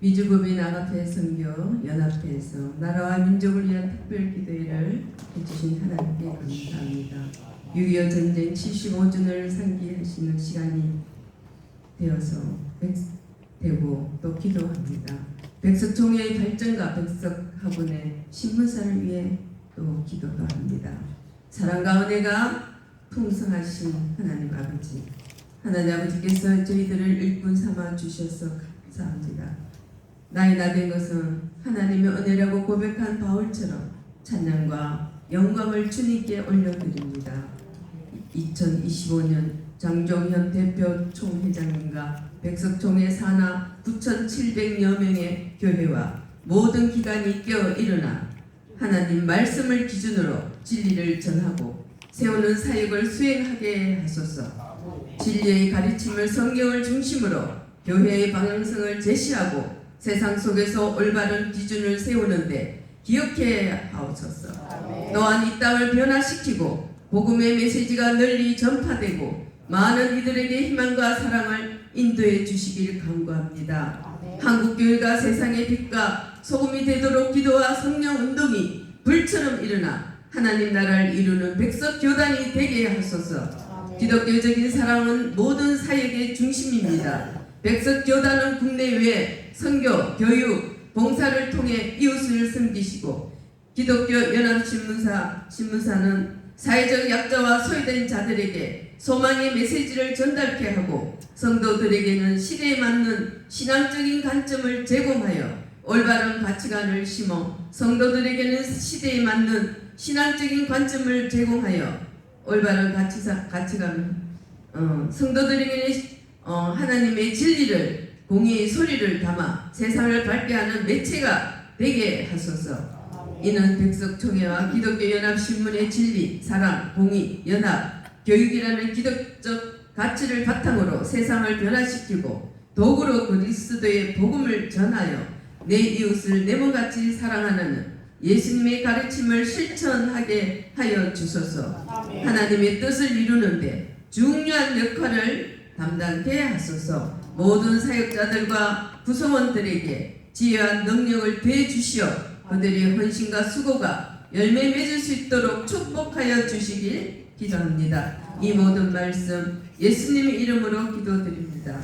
미주법인 아가페 선교 연합회에서 나라와 민족을 위한 특별 기도회를 해주신 하나님께 감사합니다. 6.25 전쟁 75주년을 상기하시는 시간이 되어서 백- 되고 또 기도합니다. 백석총회의 발전과 백석학원의 신문사를 위해 또 기도도 합니다. 사랑과 은혜가 풍성하신 하나님 아버지 하나님 아버지께서 저희들을 일꾼 삼아 주셔서 감사합니다. 나이 나된 것은 하나님의 은혜라고 고백한 바울처럼 찬양과 영광을 주님께 올려드립니다. 2025년 장종현 대표 총회장님과 백석총회 산하 9,700여 명의 교회와 모든 기관이 깨어 일어나 하나님 말씀을 기준으로 진리를 전하고 세우는 사역을 수행하게 하소서. 진리의 가르침을 성경을 중심으로 교회의 방향성을 제시하고 세상 속에서 올바른 기준을 세우는데 기억해 하옵소서. 또한 이 땅을 변화시키고 복음의 메시지가 널리 전파되고 많은 이들에게 희망과 사랑을 인도해 주시길 간구합니다. 한국 교회가 세상의 빛과 소금이 되도록 기도와 성령 운동이 불처럼 일어나 하나님 나라를 이루는 백석 교단이 되게 하소서. 기독교적인 사랑은 모든 사역의 중심입니다. 백석 교단은 국내외 선교, 교육, 봉사를 통해 이웃을 섬기시고 기독교 연합신문사 신문사는 사회적 약자와 소외된 자들에게 소망의 메시지를 전달케 하고 성도들에게는 시대에 맞는 신앙적인 관점을 제공하여 올바른 가치관을 심어 성도들에게는 시대에 맞는 신앙적인 관점을 제공하여 올바른 가치사, 가치관 어, 성도들에게는 어, 하나님의 진리를 공의의 소리를 담아 세상을 밝게 하는 매체가 되게 하소서. 이는 백석총회와 기독교 연합신문의 진리, 사랑, 공의, 연합, 교육이라는 기독적 가치를 바탕으로 세상을 변화시키고 도구로 그리스도의 복음을 전하여 내 이웃을 내 몸같이 사랑하는 예수님의 가르침을 실천하게 하여 주소서. 하나님의 뜻을 이루는데 중요한 역할을 담당케 하소서. 모든 사역자들과 구성원들에게 지혜와 능력을 더해 주시어 그들의 헌신과 수고가 열매 맺을 수 있도록 축복하여 주시길 기도합니다. 이 모든 말씀 예수님의 이름으로 기도드립니다.